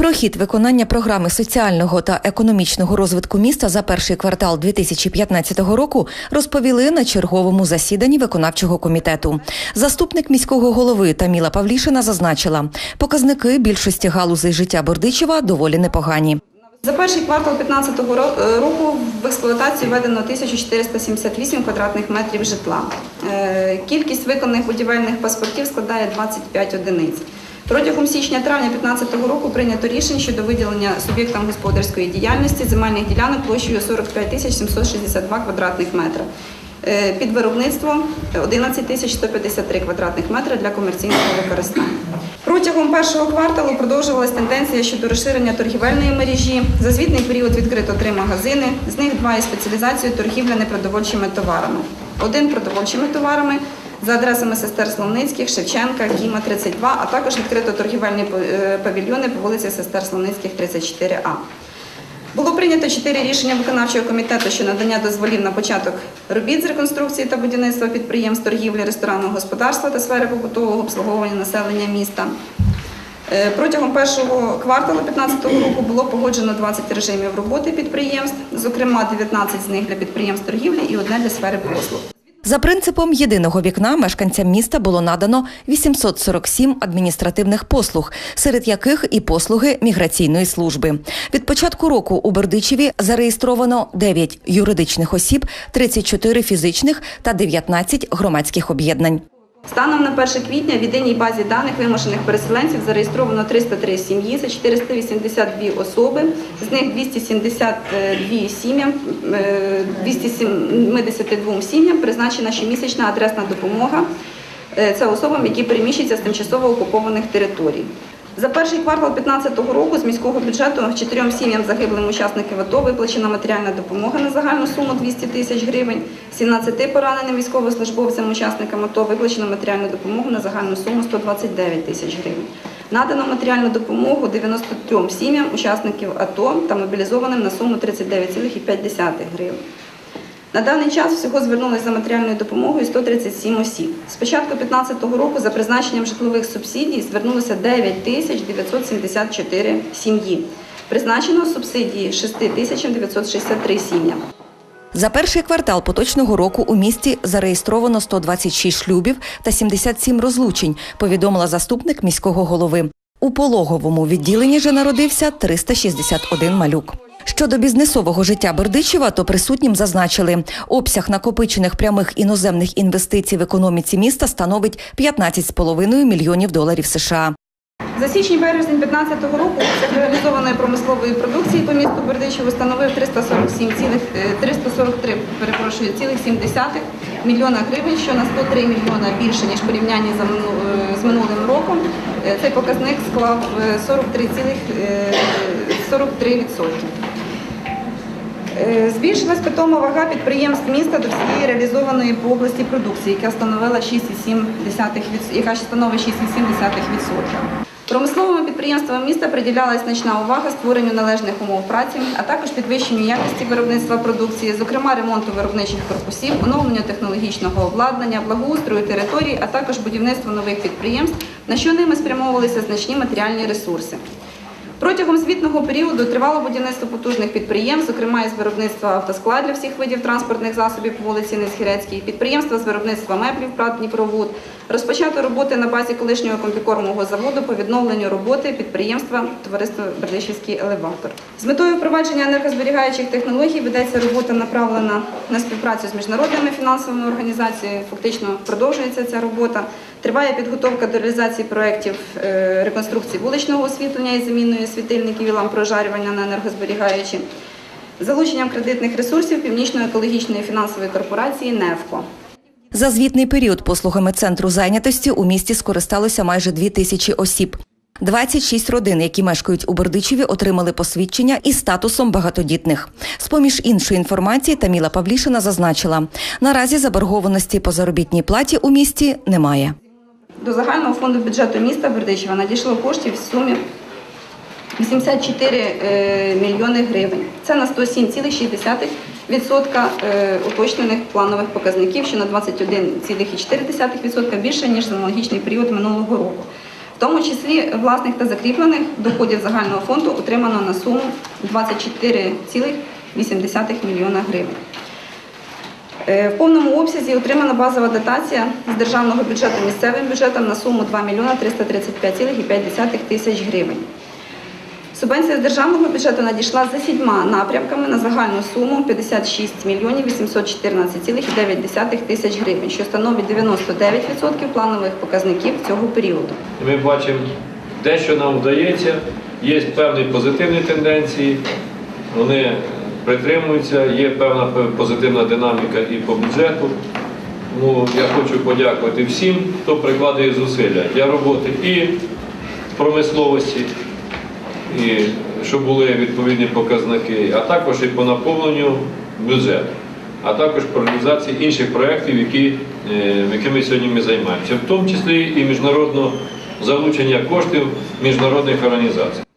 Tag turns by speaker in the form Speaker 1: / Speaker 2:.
Speaker 1: Про хід виконання програми соціального та економічного розвитку міста за перший квартал 2015 року розповіли на черговому засіданні виконавчого комітету. Заступник міського голови Таміла Павлішина зазначила, показники більшості галузей життя Бордичева доволі непогані.
Speaker 2: За перший квартал 2015 року в експлуатацію введено 1478 квадратних метрів житла. Е, Кількість виконаних будівельних паспортів складає 25 одиниць. Протягом січня-травня 2015 року прийнято рішення щодо виділення суб'єктам господарської діяльності земельних ділянок площею 45 тисяч 762 квадратних метра. Е, Під виробництво 11 тисяч 153 квадратних метри для комерційного використання. Протягом першого кварталу продовжувалась тенденція щодо розширення торгівельної мережі. За звітний період відкрито три магазини, з них два із спеціалізацією торгівля непродовольчими товарами. Один продовольчими товарами за адресами сестер Славницьких, Шевченка, Кіма 32, а також відкрито торгівельні е, павільйони по вулиці сестер Славницьких 34А. Було прийнято чотири рішення виконавчого комітету щодо надання дозволів на початок робіт з реконструкції та будівництва підприємств торгівлі, ресторанного господарства та сфери побутового обслуговування населення міста. Е, Протягом першого кварталу 2015 року було погоджено 20 режимів роботи підприємств, зокрема 19 з них для підприємств торгівлі і одне для сфери послуг.
Speaker 1: За принципом єдиного вікна мешканцям міста було надано 847 адміністративних послуг, серед яких і послуги міграційної служби. Від початку року у Бердичеві зареєстровано 9 юридичних осіб, 34 фізичних та 19 громадських об'єднань.
Speaker 2: Станом на 1 квітня в єдиній базі даних вимушених переселенців зареєстровано 303 сім'ї, це 482 особи, з них 272 сім'ям, е, 272 сім'ям призначена щомісячна адресна допомога. Е, Це особам, які переміщуються з тимчасово окупованих територій. За перший квартал 2015 року з міського бюджету чотирьом сім'ям загиблим учасників АТО виплачена матеріальна допомога на загальну суму 200 тисяч гривень, 17 пораненим військовослужбовцям учасникам АТО виплачено матеріальну допомогу на загальну суму 129 тисяч гривень. Надано матеріальну допомогу 93 сім'ям учасників АТО та мобілізованим на суму 39,5 гривень. На даний час всього звернулися за матеріальною допомогою 137 осіб. З початку 2015 року за призначенням житлових субсидій звернулося 9 тисяч 974 сім'ї. Призначено субсидії 6 тисяч 963 сім'ям.
Speaker 1: За перший квартал поточного року у місті зареєстровано 126 шлюбів та 77 розлучень, повідомила заступник міського голови. У пологовому відділенні же народився 361 малюк. Щодо бізнесового життя Бердичева, то присутнім зазначили, обсяг накопичених прямих іноземних інвестицій в економіці міста становить 15,5 мільйонів доларів США.
Speaker 2: За січень-березень 2015 року обсяг реалізованої промислової продукції по місту Бердичеву становив 347 цілих, е, 343 перепрошую, цілих 7 десятих мільйона гривень, що на 103 мільйона більше, ніж порівнянні за е, з минулим роком. Е, Цей показник склав е, 43 цілих е, 43 відсотки. Е, Збільшилась питома вага підприємств міста до всієї реалізованої по області продукції, яка становила 6,7 відс- яка становить 6,7%. Промисловими підприємствами міста приділялась значна увага створенню належних умов праці, а також підвищенню якості виробництва продукції, зокрема ремонту виробничих корпусів, оновленню технологічного обладнання, благоустрою територій, а також будівництво нових підприємств, на що ними спрямовувалися значні матеріальні ресурси. Протягом звітного періоду тривало будівництво потужних підприємств, зокрема із виробництва автоскладів всіх видів транспортних засобів по вулиці Низгірецькій, підприємства з виробництва меблів ПРАТ Дніпровуд. Розпочато роботи на базі колишнього комбікормового заводу по відновленню роботи підприємства товариства Бердичівський елеватор. З метою впровадження енергозберігаючих технологій ведеться робота направлена на співпрацю з міжнародними фінансовими організаціями. Фактично продовжується ця робота. Триває підготовка до реалізації проєктів е, реконструкції вуличного освітлення і заміною світильників і ламп прожарювання на енергозберігаючі, залученням кредитних ресурсів Північної екологічної фінансової корпорації «НЕФКО».
Speaker 1: За звітний період послугами центру зайнятості у місті скористалося майже дві тисячі осіб. 26 родин, які мешкають у Бердичеві, отримали посвідчення із статусом багатодітних. З-поміж іншої інформації Таміла Павлішина зазначила, наразі заборгованості по заробітній платі у місті немає.
Speaker 2: До загального фонду бюджету міста Бердичева надійшло коштів в сумі 84 е, мільйони гривень. Це на 107,6% е, уточнених планових показників, що на 21,4% більше, ніж за аналогічний період минулого року. В тому числі власних та закріплених доходів загального фонду отримано на суму 24,8 мільйона гривень. Е, В повному обсязі отримана базова дотація з державного бюджету місцевим бюджетом на суму 2 мільйона 335,5 тисяч гривень. Субвенція з державного бюджету надійшла за сідьма напрямками на загальну суму 56 мільйонів 814,9 тисяч гривень, що становить 99% планових показників цього періоду.
Speaker 3: Ми бачимо, дещо нам вдається, є певні позитивні тенденції, вони притримуються, є певна позитивна динаміка і по бюджету. Ну, я хочу подякувати всім, хто прикладає зусилля для роботи і промисловості, і щоб були відповідні показники, а також і по наповненню бюджету, а також по реалізації інших проєктів, які, е, якими сьогодні ми займаємося, в тому числі і міжнародного залучення коштів міжнародних організацій.